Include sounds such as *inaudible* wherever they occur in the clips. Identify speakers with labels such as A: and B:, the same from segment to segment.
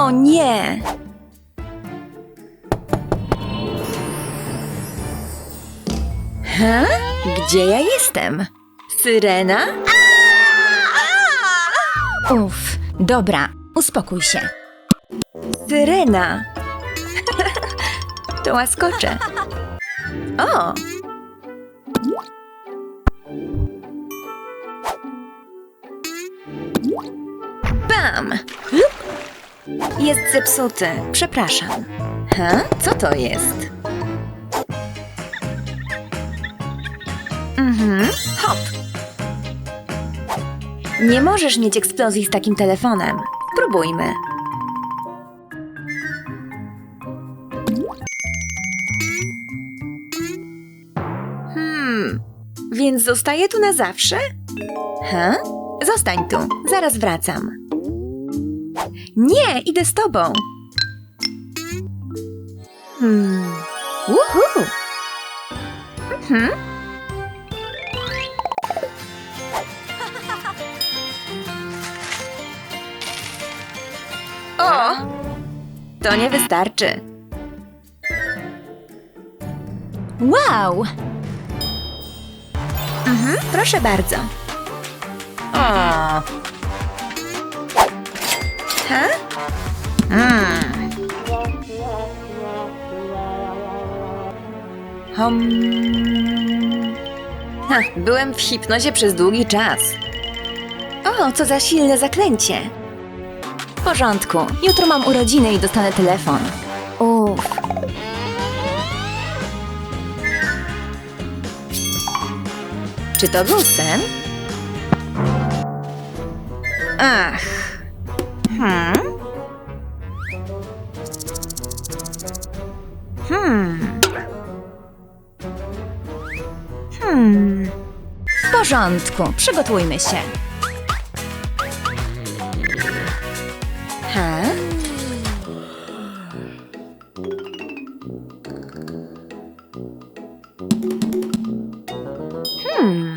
A: O nie! Ha? Gdzie ja jestem? Syrena?
B: Uff, dobra, uspokój się.
A: Syrena! *laughs* to łaskocze. O! Bam! Jest zepsuty. Przepraszam. Ha? Co to jest? Mhm. Hop. Nie możesz mieć eksplozji z takim telefonem. Spróbujmy. Hmm, więc zostaję tu na zawsze? Ha? Zostań tu, zaraz wracam. Nie, idę z tobą. Hmm. Uhu. Mhm. O! To nie wystarczy.
B: Wow!
A: Mhm, proszę bardzo. O. Ha? Mm. Hom. Ha, byłem w hipnozie przez długi czas. O, co za silne zaklęcie.
B: W porządku, jutro mam urodziny i dostanę telefon.
A: Uff. Czy to był sen? Ach. Hmm. Hmm. Hmm.
B: W porządku, przygotujmy się.
A: Ha? Hmm.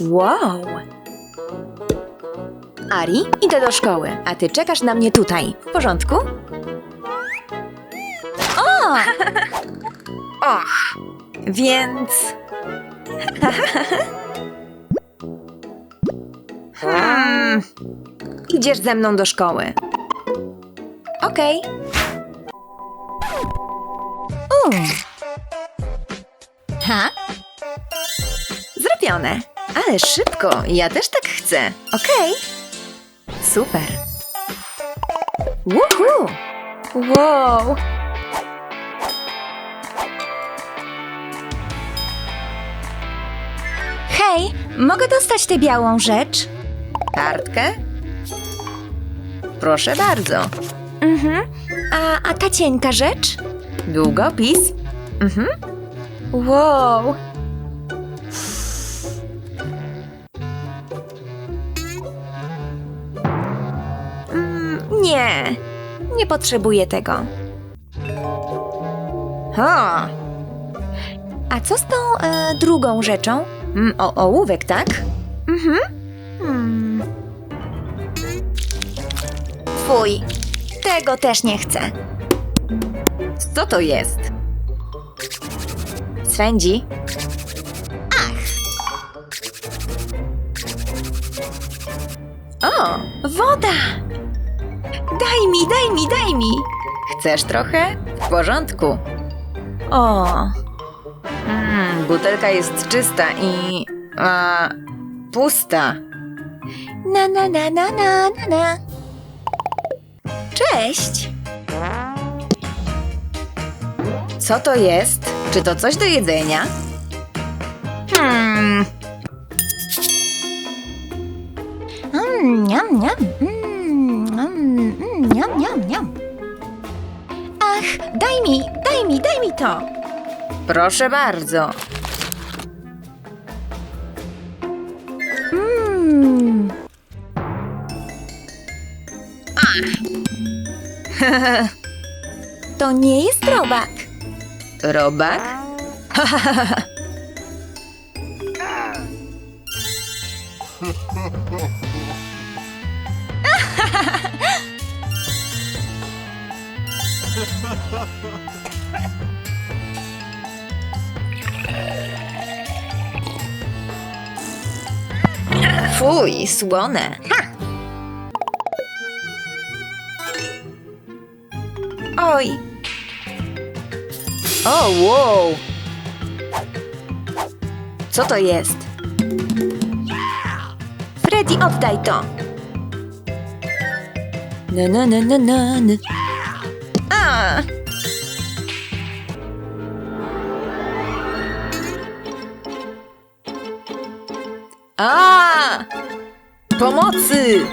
A: Wow. Ari, idę do szkoły, a ty czekasz na mnie tutaj. W porządku? O! *laughs* Och, więc... *laughs* hmm. Idziesz ze mną do szkoły. Okej.
B: U. Ha?
A: Zrobione. Ale szybko. Ja też tak chcę. Okej. Super. Woohoo! Wow!
B: Hej, mogę dostać tę białą rzecz?
A: Kartkę? Proszę bardzo.
B: Mhm. A, a ta cienka rzecz?
A: Długopis? Mhm.
B: Wow.
A: Nie. Nie potrzebuję tego. O!
B: A co z tą e, drugą rzeczą?
A: Mm, o, ołówek, tak?
B: Mhm. Hmm. Fuj, tego też nie chcę.
A: Co to jest? Swędzi? Ach! O, woda! Daj mi, daj mi, daj mi! Chcesz trochę? W porządku. O, mm, butelka jest czysta i... A, pusta.
B: Na na na na na na na.
A: Cześć! Co to jest? Czy to coś do jedzenia? Hmm,
B: Mm, niam, niam. Mm, mm, mm, niam, niam, niam. Ach, daj mi, daj mi, daj mi to.
A: proszę bardzo.
B: Mm. *laughs* To nie jest robak.
A: Robak? *laughs* Fuj, słone. Oj. O, wow. Co to jest? Freddy, oddaj to. Na, na, na, na, na, na. A. A! Pomocy! *laughs*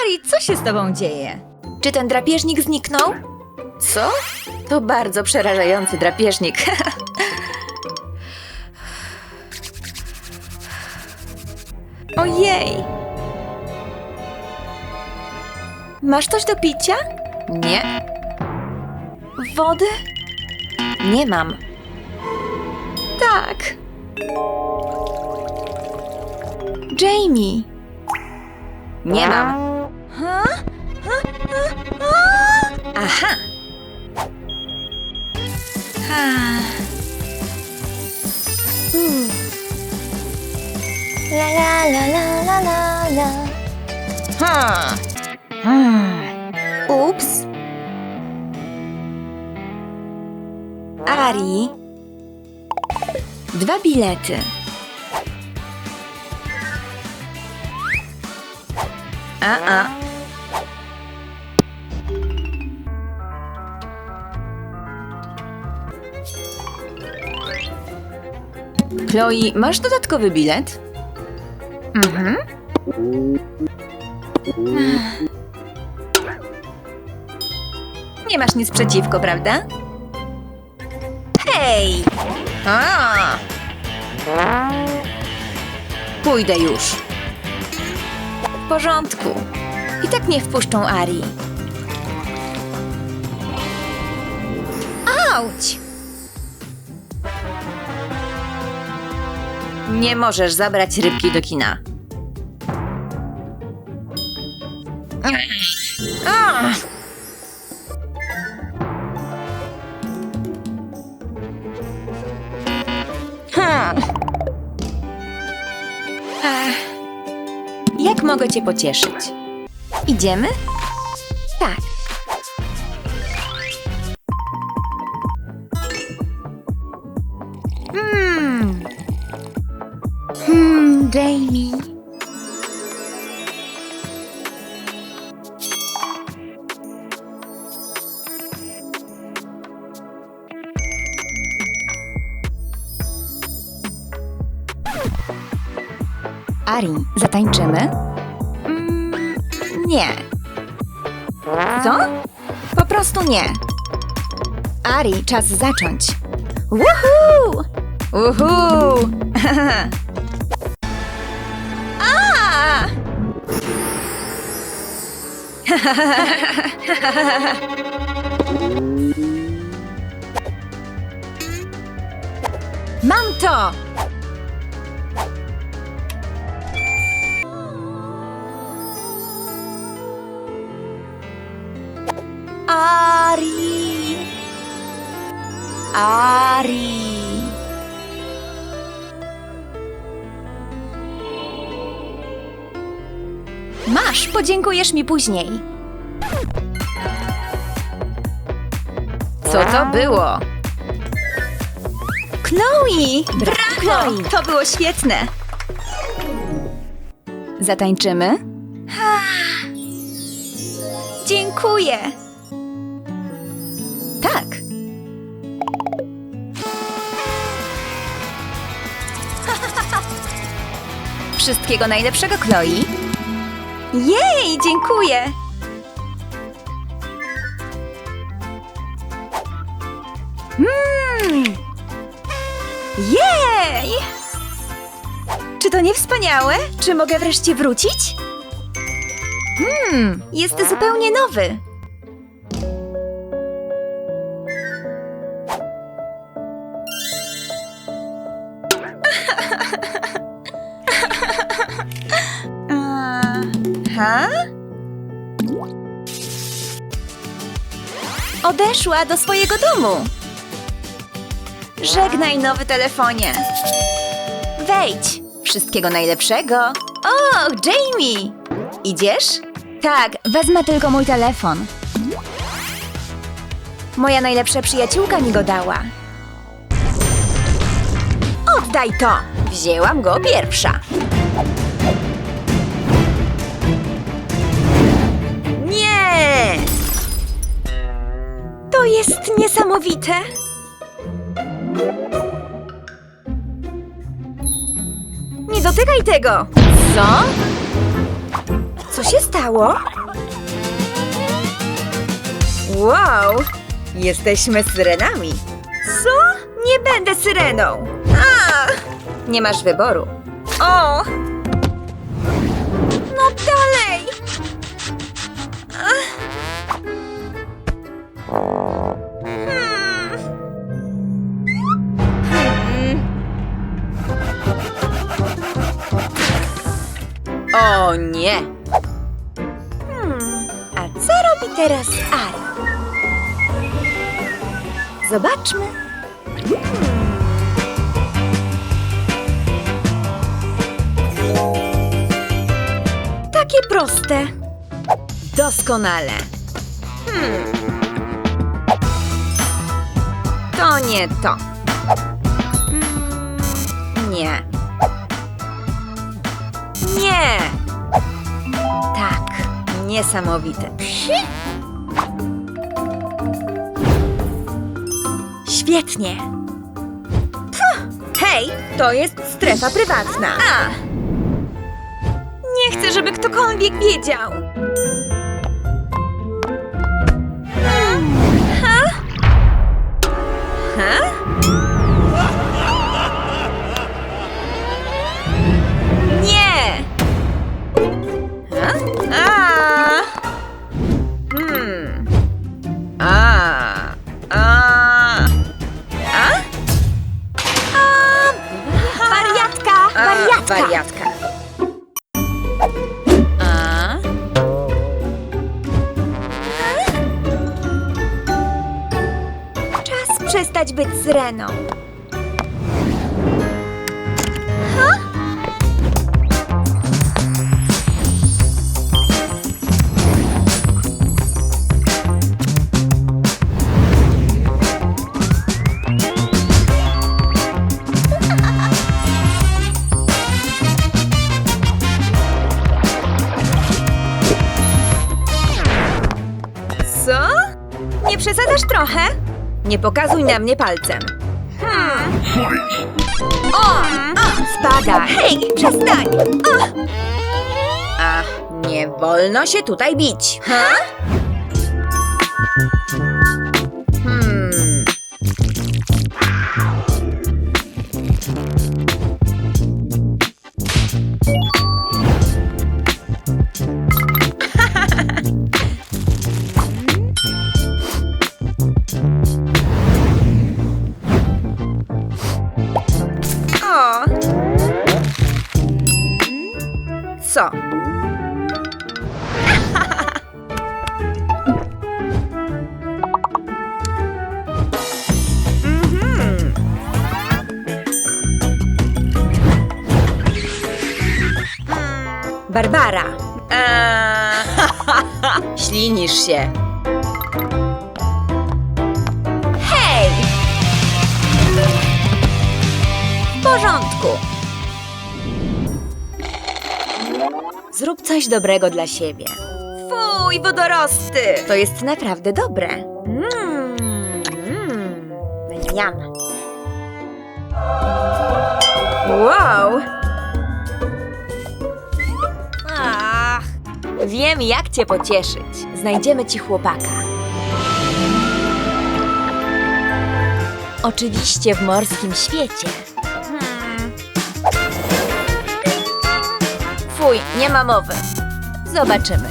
B: Ari, co się z tobą dzieje?
A: Czy ten drapieżnik zniknął? Co? To bardzo przerażający drapieżnik. *laughs* Ojej! Masz coś do picia? Nie. Wody? Nie mam. Tak. Jamie. Nie mam.
B: Ha?
A: Aha! Ha.
B: La la la la la la. Hmm.
A: Dwa bilety. A, a. Chloe, masz dodatkowy bilet? Mhm. Nie masz nic przeciwko, prawda? Hej! A! Pójdę już. W porządku. I tak nie wpuszczą Ari.
B: Auć!
A: Nie możesz zabrać rybki do kina. Jak mogę cię pocieszyć? Idziemy? Tak. Hmm. Hmm, Jamie.
B: Ari, zatańczymy? Ari, czas zacząć.
A: Woohoo! Woohoo! *laughs* *laughs*
B: Mam to!
A: Ari! Ari!
B: Masz, podziękujesz mi później.
A: Co to było?
B: Chloe!
A: Brawo!
B: Chloe.
A: To było świetne!
B: Zatańczymy?
A: Dziękuję! Wszystkiego najlepszego, Chloe! Jej, dziękuję! Mmm! Jej! Czy to nie wspaniałe? Czy mogę wreszcie wrócić? Hmm, jest zupełnie nowy. Odeszła do swojego domu. Żegnaj, nowy telefonie. Wejdź. Wszystkiego najlepszego. O, Jamie! Idziesz? Tak, wezmę tylko mój telefon. Moja najlepsza przyjaciółka mi go dała. Oddaj to! Wzięłam go pierwsza. To jest niesamowite. Nie dotykaj tego! Co? Co się stało? Wow! Jesteśmy syrenami. Co? Nie będę syreną. A! Nie masz wyboru. O! No dalej! Ach. O nie! Hmm, a co robi teraz Ari? Zobaczmy. Takie proste. Doskonale. Hmm. To nie to. Mm, Nie. Nie! Tak, niesamowite. Świetnie. Puh, hej, to jest strefa prywatna. A! Nie chcę, żeby ktokolwiek wiedział. Nie pokazuj na mnie palcem. Hmm. O! o spada! Hej, przestań! O! A, nie wolno się tutaj bić. Ha? Barbara. Eee, *laughs* Ślinisz się. Hej! W porządku. Zrób coś dobrego dla siebie. Fuj, wodorosty! To jest naprawdę dobre. Mmm, mmm. Wow! Wiem jak cię pocieszyć. Znajdziemy ci chłopaka. Oczywiście w morskim świecie. Fuj, nie ma mowy. Zobaczymy.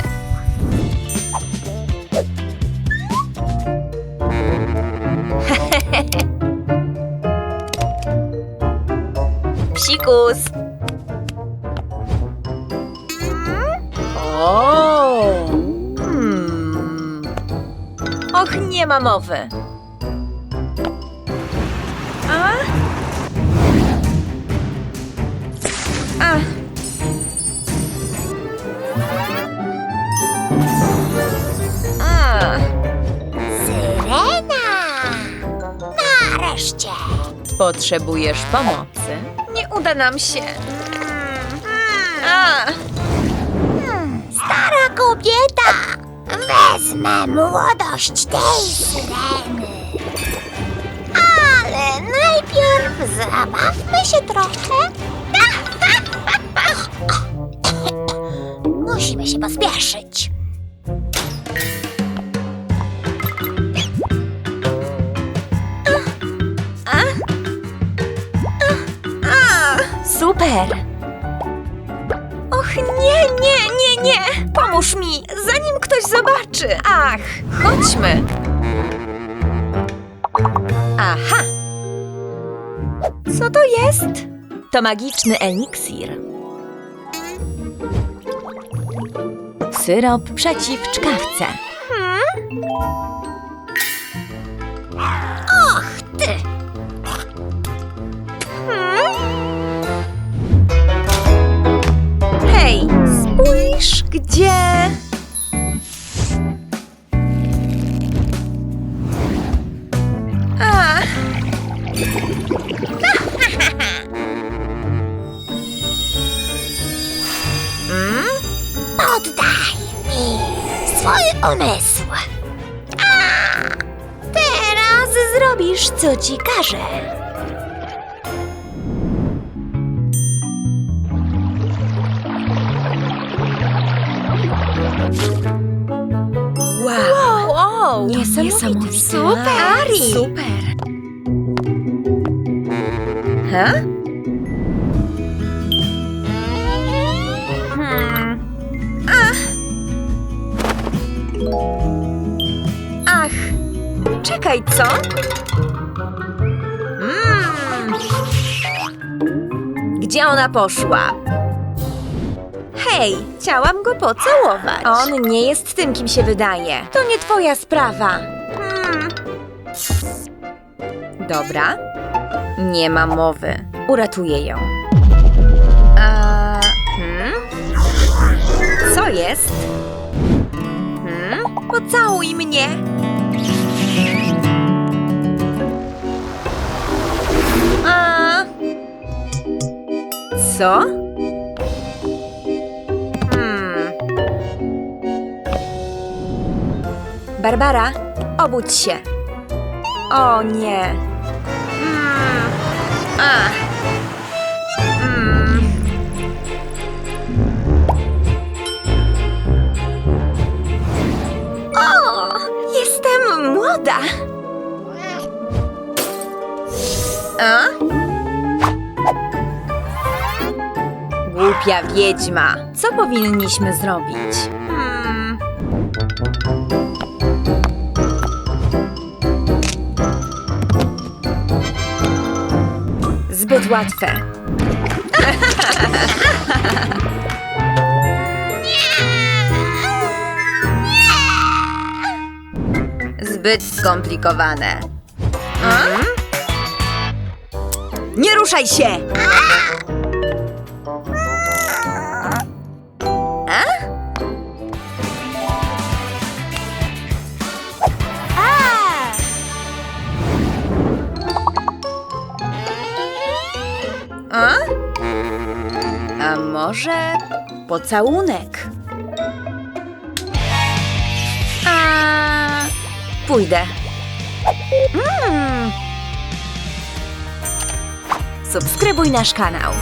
A: *laughs* Psikus. Ma mowy. A? A. A.
B: Syrena! Nareszcie!
A: Potrzebujesz pomocy? Nie uda nam się. A.
B: Stara kobieta! Wezmę młodość tej syreny. Ale najpierw zabawmy się trochę. *laughs* Musimy się pospieszyć.
A: Super. Och, nie, nie, nie! Pomóż mi, zanim ktoś zobaczy. Ach, chodźmy. Aha. Co to jest? To magiczny eliksir. Syrop przeciw czkawce. Gdzie... A. *laughs* Mm?
B: Poddaj mi swój umysł. Teraz zrobisz, co ci każę.
A: Wow, wow
B: Niesamowite.
A: Super,
B: Ari.
A: super. Ha? Hmm. Ach. Ach. Czekaj, co? Mm. Gdzie ona poszła? Hej, chciałam go pocałować. On nie jest tym, kim się wydaje. To nie twoja sprawa. Hmm. Dobra. Nie ma mowy. Uratuję ją. A, hmm? Co jest? Hmm? Pocałuj mnie. A. Co? Barbara, obudź się. O nie. Mm. A. Mm. O, jestem młoda. A? Głupia wiedźma. Co powinniśmy zrobić? Łatwe. Zbyt skomplikowane. A? Nie ruszaj się! Może pocałunek? A pójdę. Mm. Subskrybuj nasz kanał.